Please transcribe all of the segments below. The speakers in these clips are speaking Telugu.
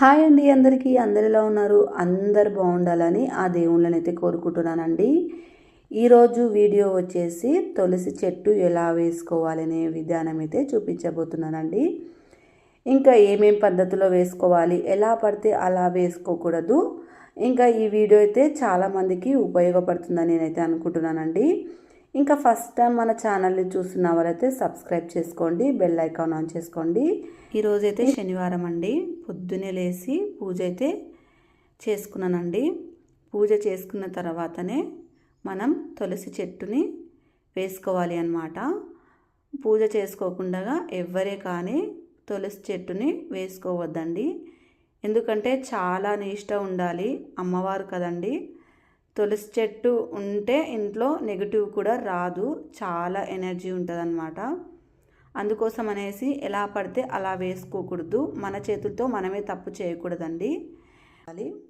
హాయ్ అండి అందరికీ. అందరిలో ఉన్నారు? అందరు బాగుండాలని ఆ దేవుళ్ళని అయితే కోరుకుంటున్నానండి. ఈరోజు వీడియో వచ్చేసి తులసి చెట్టు ఎలా వేసుకోవాలనే విధానం అయితే చూపించబోతున్నానండి. ఇంకా ఏమేం పద్ధతిలో వేసుకోవాలి? ఎలా పడితే అలా వేసుకోకూడదు. ఇంకా ఈ వీడియో అయితే చాలామందికి ఉపయోగపడుతుందని నేనైతే అనుకుంటున్నానండి. ఇంకా ఫస్ట్ టైం మన ఛానల్ని చూస్తున్న వాళ్ళైతే సబ్స్క్రైబ్ చేసుకోండి బెల్ ఐకాన్ ఆన్ చేసుకోండి. ఈరోజైతే శనివారం అండి. పొద్దున్నే లేచి పూజ అయితే చేసుకున్నానండి. పూజ చేసుకున్న తర్వాతనే మనం తులసి చెట్టుని వేసుకోవాలి అన్నమాట. పూజ చేసుకోకుండా ఎవ్వరే కానీ తులసి చెట్టుని వేసుకోవద్దండి. ఎందుకంటే చాలా నిష్ట ఉండాలి. అమ్మవారు కదండి. తులసి చెట్టు ఉంటే ఇంట్లో నెగిటివ్ కూడా రాదు. చాలా ఎనర్జీ ఉంటుంది అనమాట అందుకోసం అనేసి ఎలా పడితే అలా వేసుకోకూడదు. మన చేతులతో మనమే తప్పు చేయకూడదండి.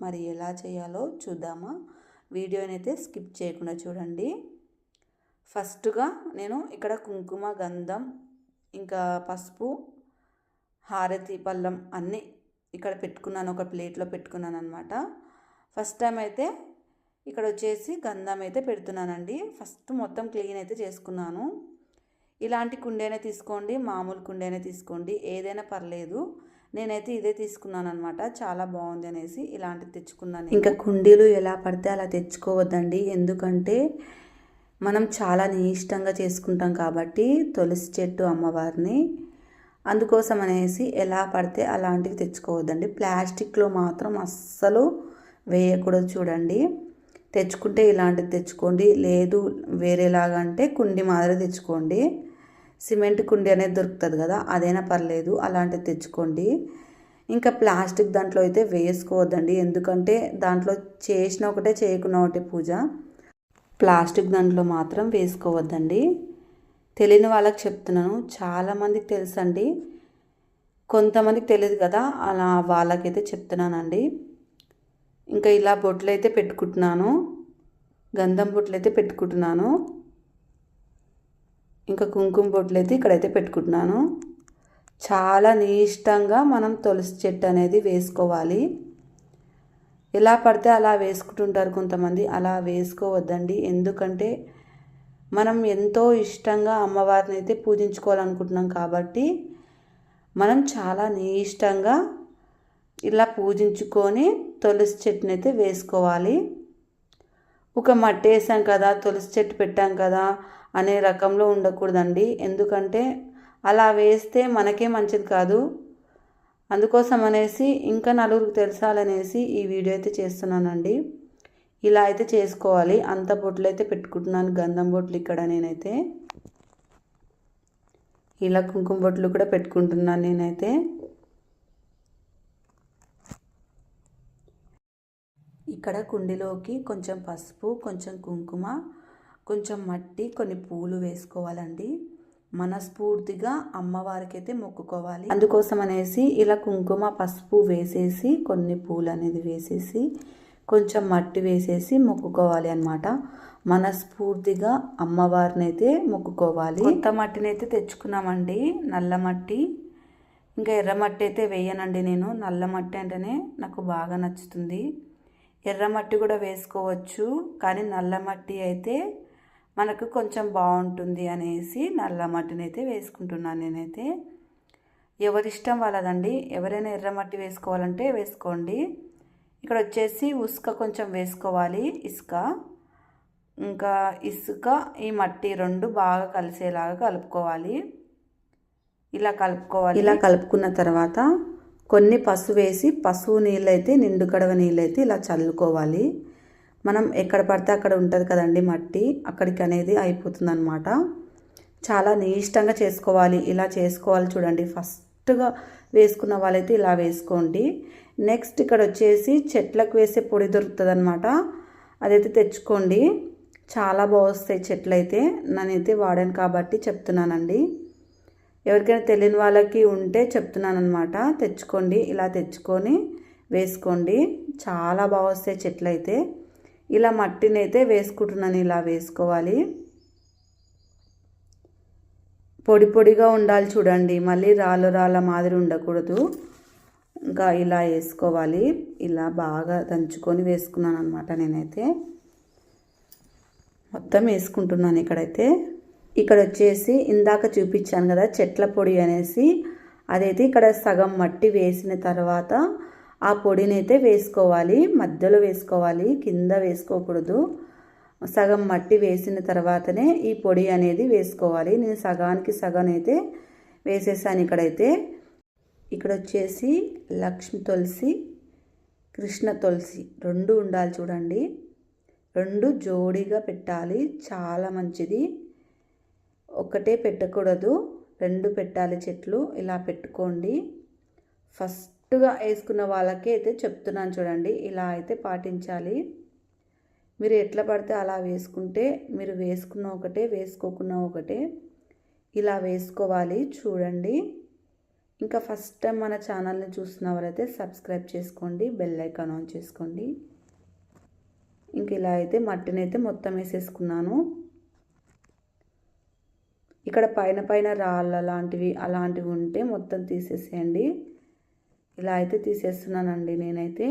మరి ఎలా చేయాలో చూద్దామా? వీడియోని అయితే స్కిప్ చేయకుండా చూడండి. ఫస్ట్గా నేను ఇక్కడ కుంకుమ గంధం ఇంకా పసుపు హారతి పళ్ళం అన్నీ ఇక్కడ పెట్టుకున్నాను. ఒక ప్లేట్లో పెట్టుకున్నాను అనమాట ఫస్ట్ టైం అయితే ఇక్కడ వచ్చేసి గంధం అయితే పెడుతున్నానండి. ఫస్ట్ మొత్తం క్లీన్ అయితే చేసుకున్నాను. ఇలాంటి కుండైనా తీసుకోండి మామూలు కుండైనా తీసుకోండి ఏదైనా పర్లేదు. నేనైతే ఇదే తీసుకున్నాను అనమాట చాలా బాగుంది అనేసి ఇలాంటివి తెచ్చుకున్నాను ఇంకా కుండీలు ఎలా పడితే అలా తెచ్చుకోవద్దండి. ఎందుకంటే మనం చాలా నిష్టంగా చేసుకుంటాం కాబట్టి తులసి చెట్టు అమ్మవారిని. అందుకోసం అనేసి ఎలా పడితే అలాంటివి తెచ్చుకోవద్దండి. ప్లాస్టిక్లో మాత్రం అస్సలు వేయకూడదు చూడండి. తెచ్చుకుంటే ఇలాంటిది తెచ్చుకోండి. లేదు వేరేలాగా అంటే కుండి మాదిరి తెచ్చుకోండి. సిమెంట్ కుండి అనేది దొరుకుతుంది కదా అదైనా పర్లేదు అలాంటిది తెచ్చుకోండి. ఇంకా ప్లాస్టిక్ దాంట్లో అయితే వేసుకోవద్దండి. ఎందుకంటే దాంట్లో చేసిన ఒకటే చేయకున్న ఒకటి పూజ. ప్లాస్టిక్ దాంట్లో మాత్రం వేసుకోవద్దండి. తెలియని వాళ్ళకి చెప్తున్నాను. చాలామందికి తెలుసండి. కొంతమందికి తెలియదు కదా అలా వాళ్ళకైతే చెప్తున్నానండి. ఇంకా ఇలా బొట్లు అయితే పెట్టుకుంటున్నాను. గంధం బొట్లు అయితే పెట్టుకుంటున్నాను. ఇంకా కుంకుమ బొట్లు అయితే ఇక్కడైతే పెట్టుకుంటున్నాను. చాలా నీష్టంగా మనం తులసి చెట్టు అనేది వేసుకోవాలి. ఎలా పడితే అలా వేసుకుంటుంటారు కొంతమంది. అలా వేసుకోవద్దండి. ఎందుకంటే మనం ఎంతో ఇష్టంగా అమ్మవారిని అయితే పూజించుకోవాలనుకుంటున్నాం కాబట్టి మనం చాలా నీష్టంగా ఇలా పూజించుకొని తులసి చెట్టునైతే వేసుకోవాలి. ఒక మట్టి వేసాం కదా తులసి చెట్టు పెట్టాం కదా అనే రకంలో ఉండకూడదండి. ఎందుకంటే అలా వేస్తే మనకే మంచిది కాదు. అందుకోసం అనేసి ఇంకా నలుగురికి తెలుసాలనేసి ఈ వీడియో అయితే చేస్తున్నానండి. ఇలా అయితే చేసుకోవాలి. అంత బొట్లు అయితే పెట్టుకుంటున్నాను. గంధం బొట్లు ఇక్కడ నేనైతే. ఇలా కుంకుమ బొట్లు కూడా పెట్టుకుంటున్నాను నేనైతే. ఇక్కడ కుండీలోకి కొంచెం పసుపు కొంచెం కుంకుమ కొంచెం మట్టి కొన్ని పూలు వేసుకోవాలండి. మనస్ఫూర్తిగా అమ్మవారికి అయితే మొక్కుకోవాలి. అందుకోసం అనేసి ఇలా కుంకుమ పసుపు వేసేసి కొన్ని పూలు అనేది వేసేసి కొంచెం మట్టి వేసేసి మొక్కుకోవాలి అనమాట మనస్ఫూర్తిగా అమ్మవారిని అయితే మొక్కుకోవాలి. కొత్త మట్టిని అయితే తెచ్చుకున్నామండి నల్ల మట్టి. ఇంకా ఎర్ర మట్టి అయితే వేయనండి నేను. నల్ల మట్టి అంటేనే నాకు బాగా నచ్చుతుంది. ఎర్రమట్టి కూడా వేసుకోవచ్చు కానీ నల్ల మట్టి అయితే మనకు కొంచెం బాగుంటుంది అనేసి నల్ల మట్టిని అయితే వేసుకుంటున్నాను నేనైతే. ఎవరిష్టం వాళ్ళదండి. ఎవరైనా ఎర్రమట్టి వేసుకోవాలంటే వేసుకోండి. ఇక్కడ వచ్చేసి ఉసుక కొంచెం వేసుకోవాలి ఇసుక. ఇంకా ఇసుక ఈ మట్టి రెండు బాగా కలిసేలాగా కలుపుకోవాలి. ఇలా కలుపుకోవాలి. ఇలా కలుపుకున్న తర్వాత కొన్ని పసుపు వేసి పసుపు నీళ్ళైతే నిండు కడవ నీళ్ళైతే ఇలా చల్లుకోవాలి. మనం ఎక్కడ పడితే అక్కడ ఉంటుంది కదండి మట్టి అక్కడికి అనేది అయిపోతుంది అనమాట చాలా నీష్టంగా చేసుకోవాలి. ఇలా చేసుకోవాలి చూడండి. ఫస్ట్గా వేసుకున్న వాళ్ళైతే ఇలా వేసుకోండి. నెక్స్ట్ ఇక్కడ వచ్చేసి చెట్లకు వేసే పొడి దొరుకుతుంది అనమాట అదైతే తెచ్చుకోండి. చాలా బాగొస్తాయి చెట్లు అయితే నేనైతే వాడాను కాబట్టి చెప్తున్నానండి. ఎవరికైనా తెలియని వాళ్ళకి ఉంటే చెప్తున్నాను అనమాట తెచ్చుకోండి ఇలా తెచ్చుకొని వేసుకోండి. చాలా బాగా వస్తాయి చెట్లు అయితే ఇలా మట్టిని అయితే వేసుకుంటున్నాను ఇలా వేసుకోవాలి. పొడి పొడిగా ఉండాలి చూడండి. మళ్ళీ రాళ్ళు రాళ్ళ మాదిరి ఉండకూడదు. ఇంకా ఇలా వేసుకోవాలి. ఇలా బాగా దంచుకొని వేసుకున్నాను అనమాట నేనైతే. మొత్తం వేసుకుంటున్నాను ఇక్కడైతే. ఇక్కడ వచ్చేసి ఇందాక చూపించాను కదా చెట్ల పొడి అనేసి. అదైతే ఇక్కడ సగం మట్టి వేసిన తర్వాత ఆ పొడిని అయితే వేసుకోవాలి. మధ్యలో వేసుకోవాలి కింద వేసుకోకూడదు. సగం మట్టి వేసిన తర్వాతనే ఈ పొడి అనేది వేసుకోవాలి. నేను సగానికి సగం అయితే వేసేసాను ఇక్కడైతే. ఇక్కడ వచ్చేసి లక్ష్మి తులసి కృష్ణ తులసి రెండు ఉండాలి చూడండి. రెండు జోడీగా పెట్టాలి. చాలా మంచిది. ఒకటే పెట్టకూడదు. రెండు పెట్టాలి చెట్లు. ఇలా పెట్టుకోండి. ఫస్ట్గా వేసుకున్న వాళ్ళకి అయితే చెప్తున్నాను చూడండి. ఇలా అయితే పాటించాలి. మీరు ఎట్లా పడితే అలా వేసుకుంటే మీరు వేసుకున్న ఒకటే వేసుకోకున్న ఒకటే. ఇలా వేసుకోవాలి. చూడండి. ఇంకా ఫస్ట్ టైం మన ఛానల్ని చూస్తున్న వాళ్ళైతే సబ్స్క్రైబ్ చేసుకోండి. బెల్ ఐకాన్ ఆన్ చేసుకోండి. ఇంక ఇలా అయితే మట్టిని అయితే మొత్తం వేసేసుకున్నాను. ఇక్కడ పైన పైన రాళ్ళ లాంటివి అలాంటివి ఉంటే మొత్తం తీసేసేయండి. ఇలా అయితే తీసేస్తున్నానండి నేనైతే.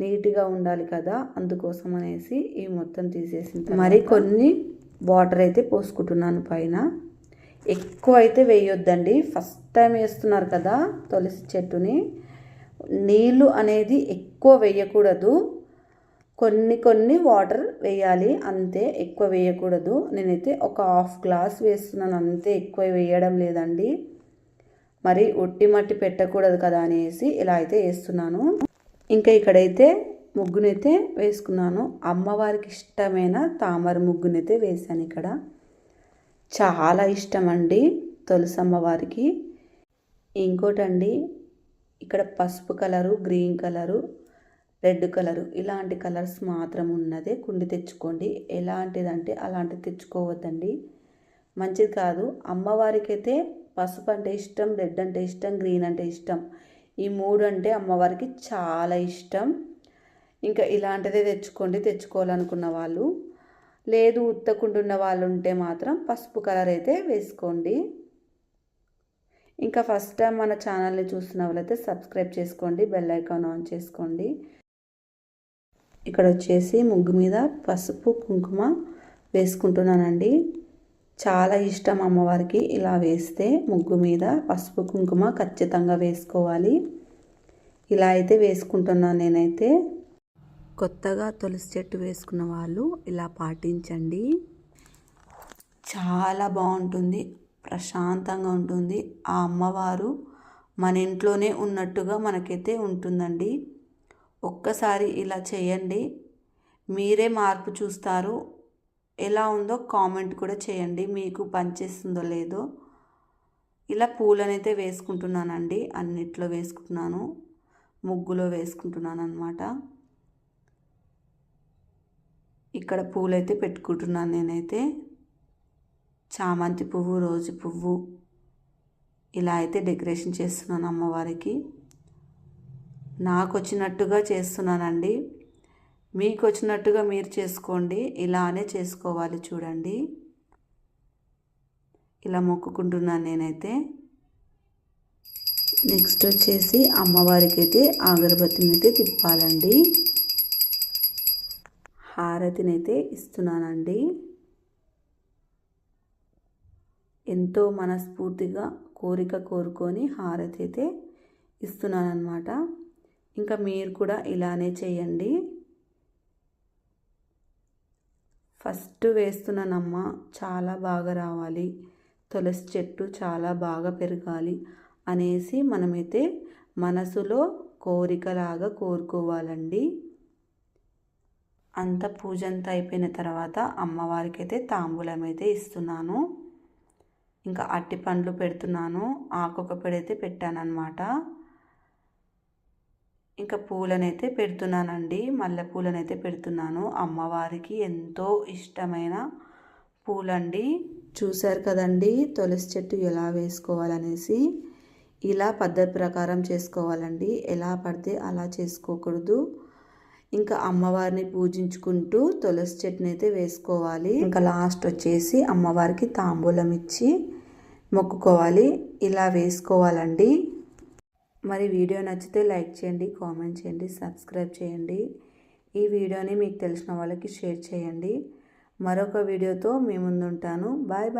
నీట్గా ఉండాలి కదా అందుకోసం అనేసి ఇవి మొత్తం తీసేసిన మరి కొన్ని వాటర్ అయితే పోసుకుంటున్నాను పైన. ఎక్కువ అయితే వేయొద్దండి. ఫస్ట్ టైం వేస్తున్నారు కదా తులసి చెట్టుని. నీళ్ళు అనేది ఎక్కువ వేయకూడదు. కొన్ని కొన్ని వాటర్ వేయాలి. అంతే ఎక్కువ వేయకూడదు. నేనైతే ఒక హాఫ్ గ్లాస్ వేస్తున్నాను. అంతే ఎక్కువ వేయడం లేదండి. మరి ఒట్టి మట్టి పెట్టకూడదు కదా అనేసి ఇలా అయితే వేస్తున్నాను. ఇంకా ఇక్కడైతే ముగ్గునైతే వేసుకున్నాను. అమ్మవారికి ఇష్టమైన తామర ముగ్గునైతే వేశాను ఇక్కడ. చాలా ఇష్టం అండి తులసి అమ్మవారికి ఇంకోటండి ఇక్కడ పసుపు colour green colour red colour. ఇలాంటి కలర్స్ మాత్రం ఉన్నదే. కుండి తెచ్చుకోండి. ఎలాంటిదంటే అలాంటిది తెచ్చుకోవద్దండి. మంచిది కాదు. అమ్మవారికి అయితే పసుపు అంటే ఇష్టం రెడ్ అంటే ఇష్టం గ్రీన్ అంటే ఇష్టం. ఈ మూడు అంటే అమ్మవారికి చాలా ఇష్టం. ఇంకా ఇలాంటిదే తెచ్చుకోండి. తెచ్చుకోవాలనుకున్న వాళ్ళు. లేదు ఉత్తకుంటున్న వాళ్ళు ఉంటే మాత్రం పసుపు కలర్ అయితే వేసుకోండి. ఇంకా ఫస్ట్ టైం మన ఛానల్ని చూస్తున్న వాళ్ళైతే సబ్స్క్రైబ్ చేసుకోండి. బెల్ ఐకాన్ ఆన్ చేసుకోండి. ఇక్కడ వచ్చేసి ముగ్గు మీద పసుపు కుంకుమ వేసుకుంటున్నానండి. చాలా ఇష్టం అమ్మవారికి ఇలా వేస్తే ముగ్గు మీద పసుపు కుంకుమ ఖచ్చితంగా వేసుకోవాలి. ఇలా అయితే వేసుకుంటున్నాను నేనైతే. కొత్తగా తులసి చెట్టు వేసుకున్న వాళ్ళు ఇలా పాటించండి. చాలా బాగుంటుంది ప్రశాంతంగా ఉంటుంది. ఆ అమ్మవారు మన ఇంట్లోనే ఉన్నట్టుగా మనకైతే ఉంటుందండి. ఒక్కసారి ఇలా చేయండి. మీరే మార్పు చూస్తారు. ఎలా ఉందో కామెంట్ కూడా చేయండి. మీకు పనిచేస్తుందో లేదో. ఇలా పూలనైతే వేసుకుంటున్నానండి. అన్నిట్లో వేసుకుంటున్నాను. ముగ్గులో వేసుకుంటున్నాను అనమాట ఇక్కడ పూలైతే పెట్టుకుంటున్నాను నేనైతే. చామంతి పువ్వు రోజు పువ్వు. ఇలా అయితే డెకరేషన్ చేస్తున్నాను అమ్మవారికి. నాకు వచ్చినట్టుగా చేస్తున్నానండి. మీకు వచ్చినట్టుగా మీరు చేసుకోండి. ఇలానే చేసుకోవాలి చూడండి. ఇలా మొక్కుకుంటున్నాను నేనైతే. నెక్స్ట్ వచ్చేసి అమ్మవారికి అయితే అగరబత్తిని అయితే తిప్పాలండి. హారతిని అయితే ఇస్తున్నానండి. ఎంతో మనస్ఫూర్తిగా కోరిక కోరుకొని హారతి అయితే ఇస్తున్నానమాట ఇంకా మీరు కూడా ఇలానే చేయండి. ఫస్ట్ వేస్తున్నానమ్మ చాలా బాగా రావాలి. తులసి చెట్టు చాలా బాగా పెరగాలి అనేసి మనమైతే మనసులో కోరికలాగా కోరుకోవాలండి. అంత పూజంతా అయిపోయిన తర్వాత అమ్మవారికి అయితే తాంబూలం అయితే ఇస్తున్నాను. ఇంకా అట్టి పండ్లు పెడుతున్నాను. ఆకొక పెడైతే పెట్టానన్నమాట. ఇంకా పూలనైతే పెడుతున్నానండి. మల్లె పూలనైతే పెడుతున్నాను. అమ్మవారికి ఎంతో ఇష్టమైన పూలండి. చూశారు కదండి తులసి చెట్టు ఎలా వేసుకోవాలనేసి. ఇలా పద్ధతి ప్రకారం చేసుకోవాలండి. ఎలా పడితే అలా చేసుకోకూడదు. ఇంకా అమ్మవారిని పూజించుకుంటూ తులసి చెట్టుని అయితే వేసుకోవాలి. ఇంకా లాస్ట్ వచ్చేసి అమ్మవారికి తాంబూలం ఇచ్చి మొక్కుకోవాలి. ఇలా వేసుకోవాలండి. మరి వీడియో నచ్చితే లైక్ చేయండి కామెంట్ చేయండి సబ్స్క్రైబ్ చేయండి. ఈ వీడియోని మీకు తెలిసిన వాళ్ళకి షేర్ చేయండి. మరొక వీడియోతో మీ ముందుంటాను. Bye bye.